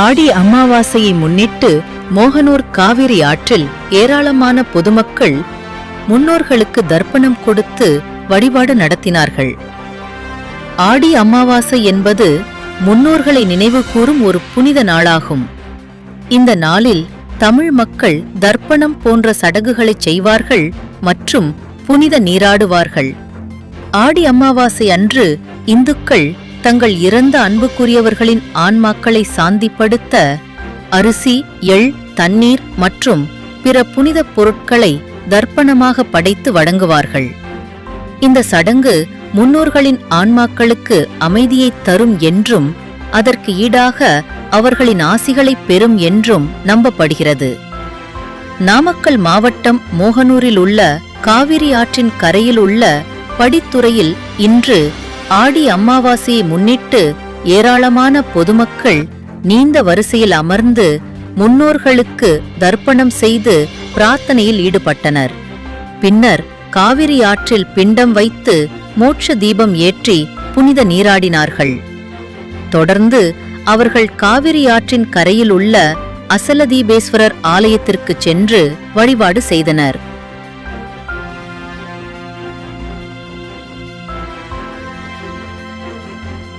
ஆடி அமாவாசையை முன்னிட்டு மோகனூர் காவிரி ஆற்றில் ஏராளமான பொதுமக்கள் முன்னோர்களுக்கு தர்ப்பணம் கொடுத்து வழிபாடு நடத்தினார்கள். ஆடி அமாவாசை என்பது முன்னோர்களை நினைவுகூரும் ஒரு புனித நாளாகும். இந்த நாளில் தமிழ் மக்கள் தர்ப்பணம் போன்ற சடங்குகளை செய்வார்கள் மற்றும் புனித நீராடுவார்கள். ஆடி அமாவாசை அன்று இந்துக்கள் தங்கள் இறந்த அன்புக்குரியவர்களின் ஆன்மாக்களை சாந்திப்படுத்த அரிசி எள் தண்ணீர் மற்றும் பிற புனிதப் பொருட்களை தர்ப்பணமாக படைத்து வழங்குவார்கள். இந்த சடங்கு முன்னோர்களின் ஆன்மாக்களுக்கு அமைதியைத் தரும் என்றும் அதற்கு ஈடாக அவர்களின் ஆசிகளைப் பெறும் என்றும் நம்பப்படுகிறது. நாமக்கல் மாவட்டம் மோகனூரில் உள்ள காவிரி ஆற்றின் கரையில் உள்ள படித்துறையில் இன்று ஆடி அமாவாசையை முன்னிட்டு ஏராளமான பொதுமக்கள் நீண்ட வரிசையில் அமர்ந்து முன்னோர்களுக்கு தர்ப்பணம் செய்து பிரார்த்தனையில் ஈடுபட்டனர். பின்னர் காவிரி ஆற்றில் பிண்டம் வைத்து மோட்ச தீபம் ஏற்றி புனித நீராடினார்கள். தொடர்ந்து அவர்கள் காவிரி ஆற்றின் கரையில் உள்ள அசலதீபேஸ்வரர் ஆலயத்திற்குச் சென்று வழிபாடு செய்தனர்.